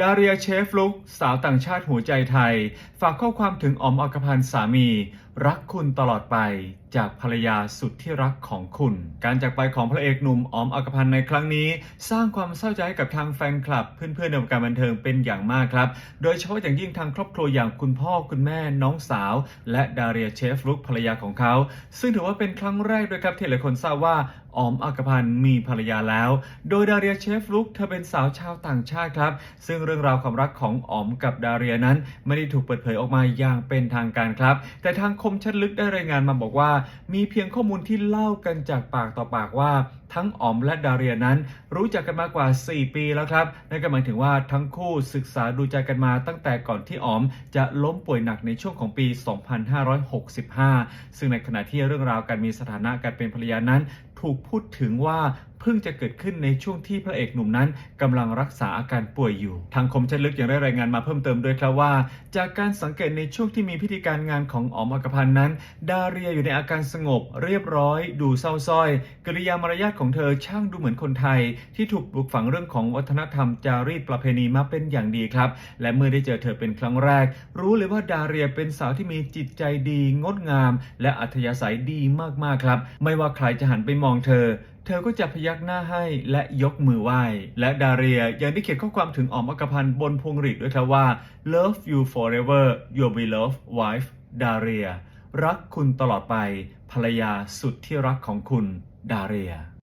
ดาเรียเชฟลุก สาวต่างชาติหัวใจไทย ฝากข้อความถึงออมอักพันธ์สามี รักคุณตลอดไป จากภรรยาสุดที่รักของคุณ การจากไปของพระเอกหนุ่มออมอักพันธ์ในครั้งนี้ สร้างความเศร้าใจให้กับทางแฟนคลับ เพื่อนๆในวงการบันเทิงเป็นอย่างมากครับ โดยเฉพาะอย่างยิ่งทางครอบครัวอย่างคุณพ่อคุณแม่น้องสาว และดาเรียเชฟลุกภรรยาของเขา ซึ่งถือว่าเป็นครั้งแรกด้วยครับที่หลายคนทราบว่าออมอักพันธ์มีภรรยาแล้ว โดยดาเรียเชฟลุกเธอเป็นสาวชาวต่างชาติครับ ซึ่งเรื่องราวความรักของออมกับดาเรียนั้น ไม่ได้ถูกเปิดเผยออกมาอย่างเป็นทางการครับ แต่ทางคมชัดลึกได้รายงานมาบอกว่ามีเพียงข้อมูลที่เล่ากันจากปากต่อปากว่า ทั้งอ๋อมและดาเรียนั้น รู้จักกันมากว่า 4 ปีแล้วครับ นั่นก็หมายถึงว่าทั้งคู่ศึกษาดูใจกันมาตั้งแต่ก่อนที่อ๋อมจะล้มป่วยหนักในช่วงของปี 2565 ซึ่งในขณะที่เรื่องราวการมีสถานะการเป็นภรรยานั้น ถูกพูดถึงว่าเพิ่งจะเกิดขึ้นในช่วงที่พระเอกหนุ่มนั้นกำลังรักษาอาการป่วยอยู่ ทางคมชัดลึกยังได้รายงานมาเพิ่มเติมด้วยครับว่า จากการสังเกตในช่วงที่มีพิธีการงานของออมอักพันนั้น ดาเรียอยู่ในอาการสงบ เรียบร้อย ดูเศร้าส้อย กริยามารยาทของเธอช่างดูเหมือนคนไทย ที่ถูกปลูกฝังเรื่องของวัฒนธรรมจารีตประเพณีมาเป็นอย่างดีครับ และเมื่อได้เจอเธอเป็นครั้งแรก รู้เลยว่าดาเรียเป็นสาวที่มีจิตใจดี งดงาม และอัธยาศัยดีมากๆครับ ไม่ว่าใครจะหันไปมองเธอเธอก็จะพยักหน้าให้และยกมือไหว้ และดาเรียยังได้เขียนข้อความถึงออมอกพันธ์บนพวงหรีดด้วยครับว่า love you forever your beloved wife ดาเรีย รักคุณตลอดไป ภรรยาสุดที่รักของคุณ ดาเรีย